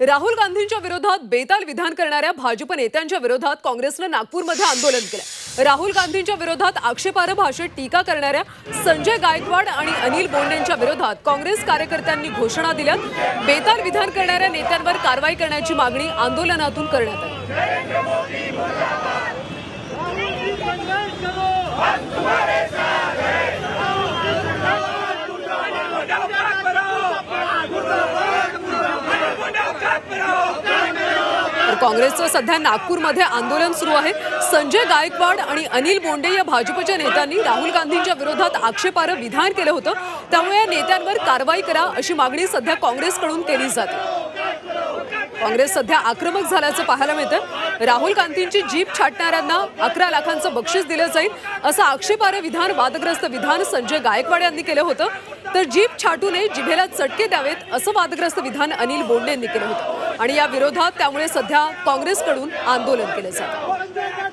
राहुल गांधींच्या विरोधात बेताल विधान करणाऱ्या भाजप नेत्यांच्या विरोधात काँग्रेसनं नागपूरमध्ये आंदोलन केलं. राहुल गांधींच्या विरोधात आक्षेपार्ह भाषेत टीका करणाऱ्या संजय गायकवाड आणि अनिल बोंडेंच्या विरोधात काँग्रेस कार्यकर्त्यांनी घोषणा दिल्या बेताल विधान करणाऱ्या नेत्यांवर कारवाई करण्याची मागणी आंदोलनातून करण्यात आली. तर काँग्रेसचं सध्या नागपूरमध्ये आंदोलन सुरू आहे. संजय गायकवाड आणि अनिल बोंडे या भाजपच्या नेत्यांनी राहुल गांधींच्या विरोधात आक्षेपार्ह विधान केलं होतं. त्यामुळे या नेत्यांवर कारवाई करा अशी मागणी सध्या काँग्रेसकडून केली जाते. काँग्रेस सध्या आक्रमक झाल्याचं पाहायला मिळतं राहुल गांधींची जीप छाटणाऱ्यांना अकरा लाखांचं बक्षीस दिलं जाईल असं आक्षेपार्ह विधान वादग्रस्त विधान संजय गायकवाड यांनी केलं होतं. तर जीप छाटू नये जिभेला चटके द्यावेत असं वादग्रस्त विधान अनिल बोंडे यांनी केलं होतं. आणि या विरोधात त्यामुळे सध्या काँग्रेसकडून आंदोलन केलं जातं.